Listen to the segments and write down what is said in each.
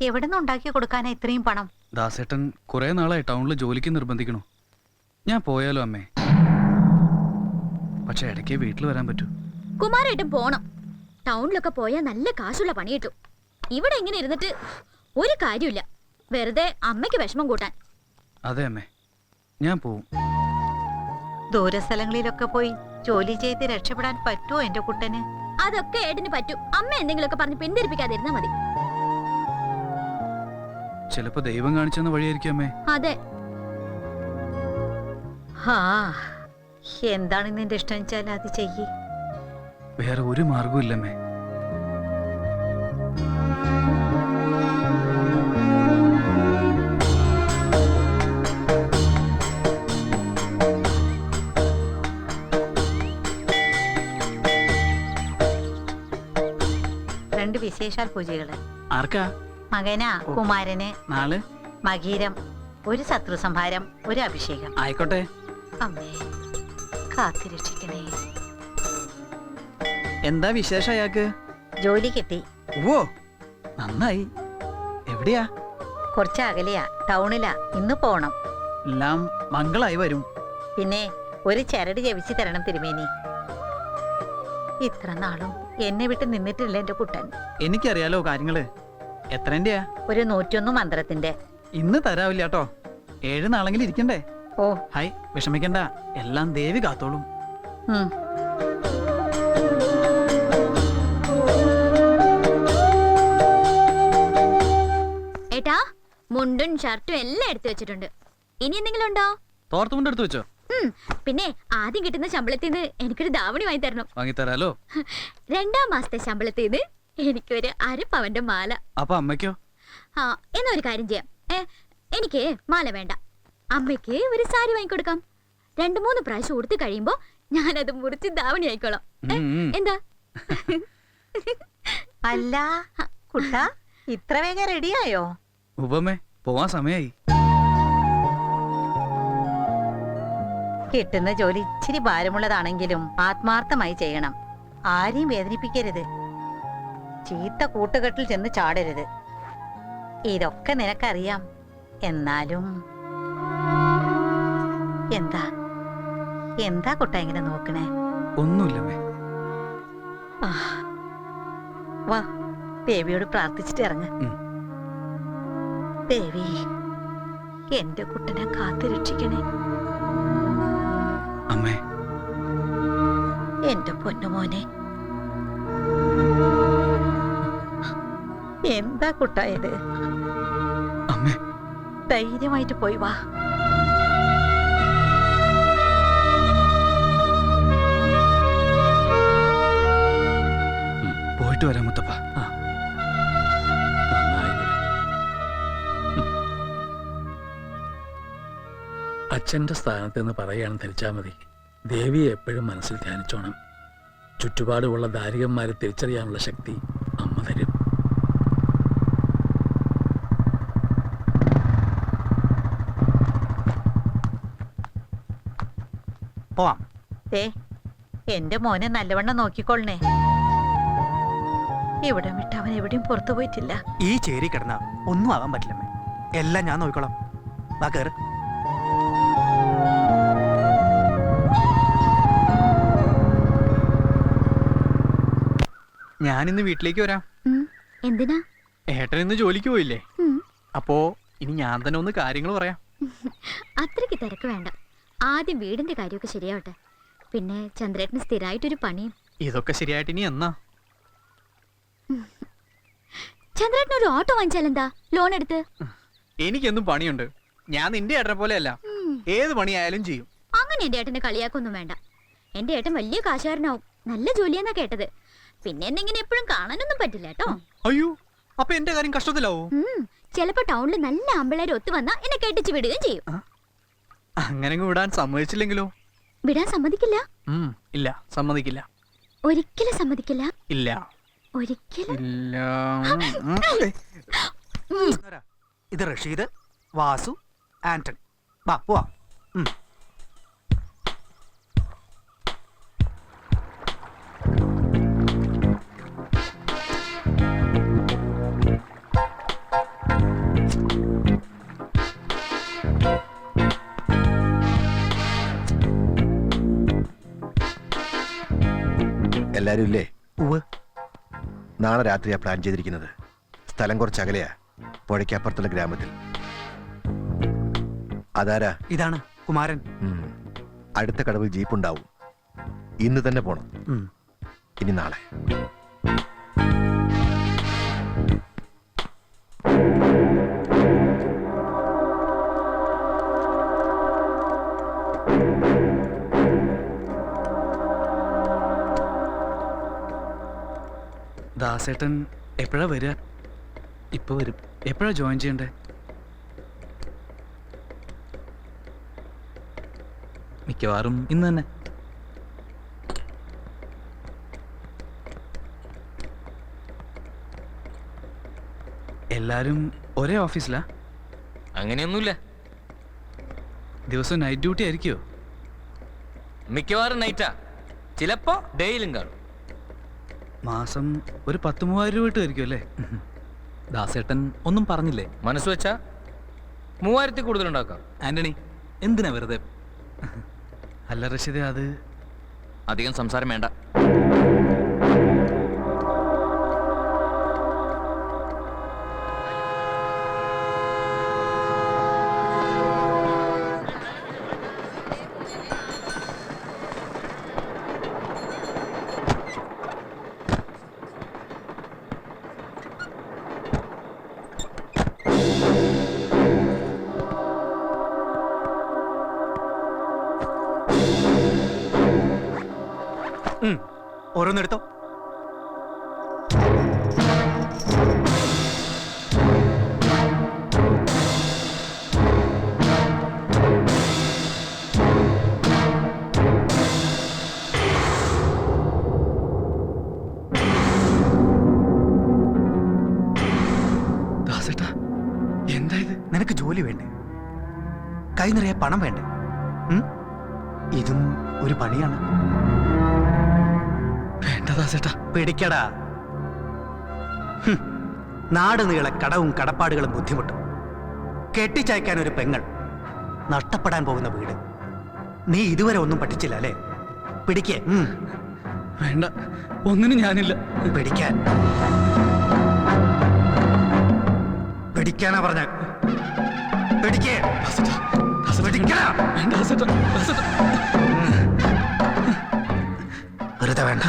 എവിടെ നിന്ന് ഉണ്ടാക്കി കൊടുക്കാനാ ഇത്രയും പണം? ദാസേട്ടൻ കുറെ നാളായി ടൗണിൽ ജോലിക്ക് നിർബന്ധിക്കണു. ഞാൻ പോയാലോ അമ്മേ? പക്ഷെ ഇടയ്ക്ക് വീട്ടിൽ വരാൻ പറ്റൂ. കുമാരേട്ടൻ പോണം. ടൗണിലൊക്കെ പോയാൽ നല്ല കാശുള്ള പണി കിട്ടും. ഇവിടെ ഇങ്ങനെ ഇരുന്നിട്ട് ഒരു കാര്യമില്ല വെറുതെ അമ്മയ്ക്ക് വിഷമം കൂട്ടാൻ. അതെ അമ്മേ ഞാൻ പോവും. ദൂരസ്ഥലങ്ങളിലൊക്കെ പോയി ജോലി ചെയ്ത് രക്ഷപ്പെടാൻ പറ്റുമോ എന്റെ കുട്ടന്? അതൊക്കെ ഏട്ടന് പറ്റും. അമ്മ എന്തെങ്കിലുമൊക്കെ പറഞ്ഞ് പിന്തിരിപ്പിക്കാതിരുന്നാ മതി. ചിലപ്പോ ദൈവം കാണിച്ചെന്ന വഴിയായിരിക്കാമേ അതെ. ഹാ എന്താണ് നിന്റെ ഇഷ്ടം വെച്ചാൽ അത് ചെയ്യ്. വേറെ ഒരു മാർഗവും ഇല്ലമ്മേ രണ്ട് വിശേഷാൽ പൂജകൾ. ആർക്കാ? മകനാ കുമാരന്. നാൾ? മകീരം ഒരു ശത്രു സംഹാരം ഒരു അഭിഷേകം. ആയിക്കോട്ടെ. അമ്മേ കാത്തിരക്ഷിക്കണേ എന്താ വിശേഷം അയാൾക്ക്? ജോലി കിട്ടി. ഓ നന്നായി. എവിടെയാ? കുറച്ച് അകലെയാ ടൗണിലാ. ഇന്ന് പോണം. എല്ലാം മംഗളായി വരും. പിന്നെ ഒരു ചരട് ജപിച്ച് തരണം തിരുമേനി. ഇത്ര നാളും എന്നെ വിട്ട് നിന്നിട്ടില്ല എന്റെ കുട്ടൻ. എനിക്കറിയാലോ കാര്യങ്ങൾ. എത്രന്റെയാ ഒരു നൂറ്റൊന്ന് മന്ത്രത്തിന്റെ ഇന്ന് തരാവില്ല കേട്ടോ ഏഴ് നാളെങ്കിലും ഇരിക്കണ്ടേ? ഓ. ഹായ് വിഷമിക്കണ്ട. എല്ലാം ദേവി കാത്തോളും. ഉം. ഏട്ടാ മുണ്ടും ഷർട്ടും എല്ലാം എടുത്തു വെച്ചിട്ടുണ്ട്. ഇനി എന്തെങ്കിലും ഉണ്ടോ? തോർത്തുമുണ്ട് എടുത്തു വെച്ചോ? ഉം, പിന്നെ ആദ്യം കിട്ടുന്ന ശമ്പളത്തിൽ നിന്ന് എനിക്കൊരു ദാവണി വാങ്ങി തരണം വാങ്ങിത്തരാലോ? രണ്ടാം മാസത്തെ ശമ്പളത്തിൽ നിന്ന് എനിക്കൊരു അര പവന്റെ മാല. അപ്പൊ അമ്മയ്ക്കോ? ആ എന്നാ ഒരു കാര്യം ചെയ്യാം. ഏ എനിക്ക് മാല വേണ്ട. അമ്മയ്ക്ക് ഒരു സാരി വാങ്ങിക്കൊടുക്കാം. രണ്ടു മൂന്ന് പ്രാവശ്യം ഉടുത്ത് കഴിയുമ്പോ ഞാനത് മുറിച്ച് ധാവണി ആയിക്കോളാം ഏ, ഉം, ഉം. എന്താ? അല്ല കുട്ട ഇത്ര വേഗം റെഡിയായോ? ഉപമേ പോവാൻ സമയായി. കിട്ടുന്ന ജോലി ഇച്ചിരി ഭാരമുള്ളതാണെങ്കിലും ആത്മാർത്ഥമായി ചെയ്യണം. ആരെയും വേദനിപ്പിക്കരുത്. ചീത്ത കൂട്ടുകെട്ടിൽ ചെന്ന് ചാടരുത്. ഇതൊക്കെ നിനക്കറിയാം. എന്നാലും എന്താ? എന്താ കുട്ട ഇങ്ങനെ നോക്കണേ? ഒന്നുമില്ലമ്മേ. ആ. വാ ദേവിയോട് പ്രാർത്ഥിച്ചിട്ട് ഇറങ്ങ. ദേവി എന്റെ കുട്ടനെ കാത്തു രക്ഷിക്കണേ. അമ്മേ. എന്റെ പൊന്നുമോനെ എന്താ കുട്ടായത് ധൈര്യമായിട്ട് പോയി വാ. പോയിട്ട് വരാം മുത്തപ്പ. അച്ഛന്റെ സ്ഥാനത്ത് നിന്ന് പറയുകയാണെന്ന് ധരിച്ചാൽ മതി. ദേവിയെ എപ്പോഴും മനസ്സിൽ ധ്യാനിച്ചോണം. ചുറ്റുപാടുമുള്ള ദാരികന്മാരെ തിരിച്ചറിയാനുള്ള ശക്തി അമ്മ തരും. പോവാം. എന്റെ മോനെ നല്ലവണ്ണം നോക്കിക്കൊള്ളണേ. ഇവിടെ വിട്ട് അവൻ എവിടെയും പുറത്തു പോയിട്ടില്ല. ഈ ചേരി കിടന്ന ഒന്നും ആവാൻ പറ്റില്ലമ്മേ. എല്ലാം ഞാൻ നോക്കിക്കോളാം. വാ ഞാൻ ഞാനിന്ന് വീട്ടിലേക്ക് വരാം. എന്തിനാ? ഏട്ടൻ ഇന്ന് ജോലിക്ക് പോയില്ലേ? അപ്പോ ഇനി ഞാൻ തന്നെ ഒന്ന് കാര്യങ്ങൾ പറയാം. അത്രയ്ക്ക് തിരക്ക് വേണ്ട. ആദ്യം വീടിന്റെ കാര്യമൊക്കെ ശരിയാവട്ടെ. പിന്നെ ചന്ദ്രേട്ടന് സ്ഥിരമായിട്ടൊരു പണിയും. ഇതൊക്കെ ശരിയായിട്ട് ഇനി എന്നാ? ചന്ദ്രേട്ടന് ഒരു ഓട്ടോ വാങ്ങിച്ചാലെന്താ? ലോൺ എടുത്ത്? എനിക്കെന്നും പണിയുണ്ട്. ഞാൻ നിന്റെ ഏട്ടനെ പോലെയല്ല. അല്ല ഏത് പണിയായാലും ചെയ്യും. അങ്ങനെ എന്റെ ഏട്ടനെ കളിയാക്കൊന്നും വേണ്ട. എന്റെ ഏട്ടൻ വലിയ കാശുകാരനാവും. നല്ല ജോലിയെന്നാ കേട്ടത്. പിന്നെ എന്നെങ്ങനെ എപ്പോഴും കാണാനൊന്നും പറ്റില്ല കേട്ടോ. അയ്യോ അപ്പൊ എന്റെ കാര്യം കഷ്ടത്തിലാവോ? ചിലപ്പോ ടൗണിൽ നല്ല അമ്പിളേരെ ഒത്തു വന്നാ എന്നെ കെട്ടിച്ചു വിടുകയും ചെയ്യും. അങ്ങനെ വിടാൻ സമ്മതിച്ചില്ലെങ്കിലോ? വിടാൻ സമ്മതിക്കില്ല? ഇല്ല സമ്മതിക്കില്ല. ഒരിക്കലും സമ്മതിക്കില്ല? ഇല്ല. ഒരിക്കലും? ഇല്ല. ഇത് റഷീദ് വാസു ആന്റൺ വാ പോവാ. വീട്ടിലാരും ഇല്ലേ? ഉവ് നാളെ രാത്രിയാ പ്ലാൻ ചെയ്തിരിക്കുന്നത്. സ്ഥലം കുറച്ച് അകലെയാ. പുഴയ്ക്കപ്പുറത്തുള്ള ഗ്രാമത്തിൽ. അതാരാ? ഇതാണ് കുമാരൻ. ഉം. അടുത്ത കടവിൽ ജീപ്പ് ഉണ്ടാവും. ഇന്ന് തന്നെ പോണം. ഇനി നാളെ. ദാസേട്ടൻ എപ്പോഴാ വരിക? ഇപ്പൊ വരും. എപ്പോഴാ ജോയിൻ ചെയ്യണ്ടേ? മിക്കവാറും ഇന്ന് തന്നെ. എല്ലാരും ഒരേ ഓഫീസിലാ? അങ്ങനെയൊന്നുമില്ല. ദിവസം നൈറ്റ് ഡ്യൂട്ടി ആയിരിക്കുമോ മിക്കവാറും നൈറ്റാ ചിലപ്പോ ഡേയിലും കാണും. മാസം ഒരു പത്ത് മൂവായിരം രൂപ കിട്ടുമായിരിക്കും അല്ലേ? ദാസേട്ടൻ ഒന്നും പറഞ്ഞില്ലേ? മനസ്സ് വെച്ചാ മൂവായിരത്തി കൂടുതലുണ്ടാക്കാം ആന്റണി എന്തിനാ വെറുതെ? അല്ല റഷീദ് അത് അധികം സംസാരം വേണ്ട. ഓരോന്നെടുത്തോ. നിനക്ക് ജോലി കൈ നിറയെ പണം വേണ്ടേ? ഇതും ഒരു പണിയാണ്. വേണ്ട ദാസേട്ടാ പിടിക്കടാ. നാട് നീളെ കടവും കടപ്പാടുകളും ബുദ്ധിമുട്ടും. കെട്ടിച്ചയക്കാൻ ഒരു പെങ്ങൾ നഷ്ടപ്പെടാൻ പോകുന്ന വീട്. നീ ഇതുവരെ ഒന്നും പഠിച്ചില്ല അല്ലേ? പിടിക്കേ. വേണ്ട ഒന്നിനും ഞാനില്ല. പിടിക്കാൻ. പിടിക്കാനാ പറഞ്ഞ. പിടിക്കേ. വെറുതെ വേണ്ട.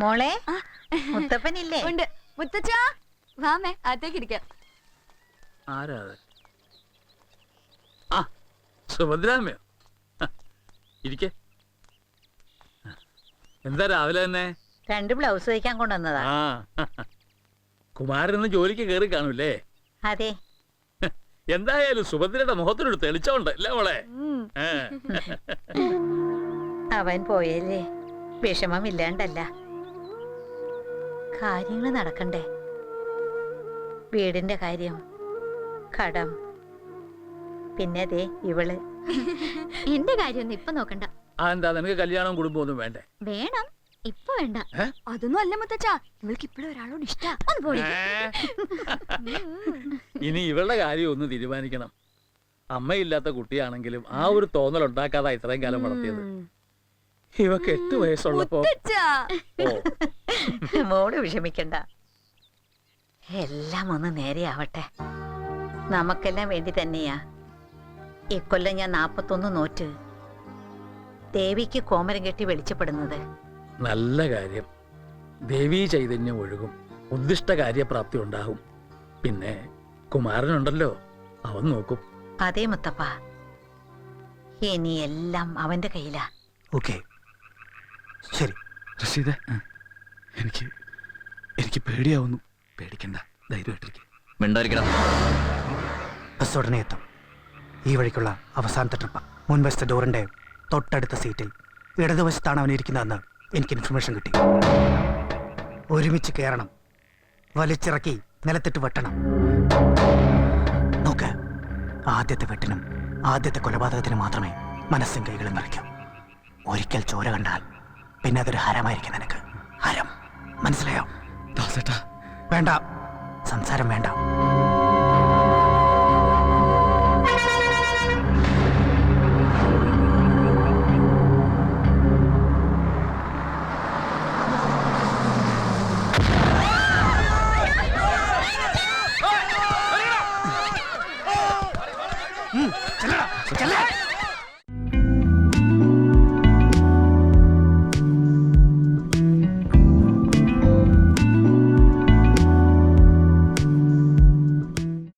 മോളെ മുത്തപ്പനില്ലേ? ഉണ്ട്. മുത്തച്ഛാ വാമേ അകത്തേക്ക് ഇരിക്കാം. ആരാ ആ സുഭദ്രാമ്മയോ ഇരിക്കേ. എന്താ രാവിലെ തന്നെ രണ്ട് ബ്ലൗസ് തയ്ക്കാൻ കൊണ്ടുവന്നതാ. ആ കുമാരൻ ഇന്ന് ജോലിക്ക് കയറി കാണൂലേ അതെ. എന്തായാലും സുഭദ്രയുടെ മുഖത്തിനൊരു തെളിച്ചോണ്ട് അല്ലേ മോളെ. അവൻ പോയല്ലേ? വിഷമമില്ലാണ്ടല്ല കാര്യങ്ങൾ നടക്കണ്ടേ? വീടിന്റെ കാര്യം കടം പിന്നെ അതെ ഇവൾ. എന്റെ കാര്യമൊന്നും ഇപ്പൊ നോക്കണ്ട. എന്താ നിനക്ക് കല്യാണം കുടുംബമൊന്നും വേണ്ടേ? വേണം. ഇപ്പൊ വേണ്ട? അതൊന്നും അല്ല മുത്തച്ഛാ. ഇവൾക്ക് ഇപ്പോഴും ഒരാളോട് ഇഷ്ടാ. ഒന്ന് പോയി ഇനി ഇവളുടെ കാര്യം ഒന്ന് തീരുമാനിക്കണം. അമ്മയില്ലാത്ത കുട്ടിയാണെങ്കിലും ആ ഒരു തോന്നൽ ഉണ്ടാക്കാതെ ഇത്രയും കാലം വളർത്തിയത്. ഇവക്ക് എട്ട് വയസ്സുള്ളപ്പോ മോൾ വിഷമിക്കണ്ട. എല്ലാം ഒന്ന് നേരെയാവട്ടെ നമുക്കെല്ലാം വേണ്ടി തന്നെയാ. ഇക്കൊല്ലം ഞാൻ നാപ്പത്തൊന്ന് നോറ്റ് ദേവിക്ക് കോമരം കെട്ടി വെളിച്ചപ്പെടുന്നത്. നല്ല കാര്യം. ദേവീ ചൈതന്യം ഒഴുകും. ഉദ്ദിഷ്ട കാര്യപ്രാപ്തി ഉണ്ടാകും പിന്നെ കുമാരനുണ്ടല്ലോ അവൻ നോക്കും. അതേ മുത്തപ്പ. ഇനി എല്ലാം അവന്റെ കയ്യിലാ. ഓക്കെ. ശരി. റഷീദേ എനിക്ക് എനിക്ക് പേടിയാവുന്നു. പേടിക്കണ്ട. ധൈര്യമായിട്ടിരിക്കും. മിണ്ടായിരിക്കണം ബസ് ഉടനെ എത്തും. ഈ വഴിക്കുള്ള അവസാനത്തെ ട്രിപ്പ്. മുൻവശത്തെ ഡോറിന്റെ തൊട്ടടുത്ത സീറ്റിൽ. ഇടതുവശത്താണ് അവൻ ഇരിക്കുന്നതെന്ന് എനിക്ക് ഇൻഫർമേഷൻ കിട്ടി. ഒരുമിച്ച് കയറണം. വലിച്ചിറക്കി നിലത്തിട്ട് വെട്ടണം. നോക്ക്. ആദ്യത്തെ വെട്ടിനും ആദ്യത്തെ കൊലപാതകത്തിനും മാത്രമേ മനസ്സും കൈകളും നിറയ്ക്കൂ. ഒരിക്കൽ ചോര കണ്ടാൽ പിന്നെ അതൊരു ഹരമായിരിക്കും നിനക്ക്. ഹരം. മനസ്സിലായോ? വേണ്ട. സംസാരം വേണ്ട.